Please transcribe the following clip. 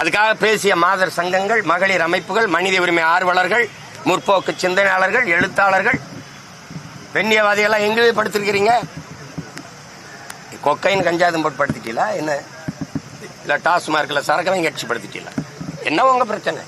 அதுக்காக பேசிய மாதர் சங்கங்கள் மகளிர் அமைப்புகள் மனித உரிமை ஆர்வலர்கள் முற்போக்கு சிந்தனையாளர்கள் எழுத்தாளர்கள். பெண்ணியவாதிகளாக எங்க படுத்திருக்கிறீங்க? கொக்கைன் கஞ்சாதம் போட்டு படுத்திட்டீங்களா? என்ன? இல்லை டாஸ்மார்க்கில் சரக்கு கட்சி படுத்திட்டீங்களா? என்ன உங்கள் பிரச்சனை?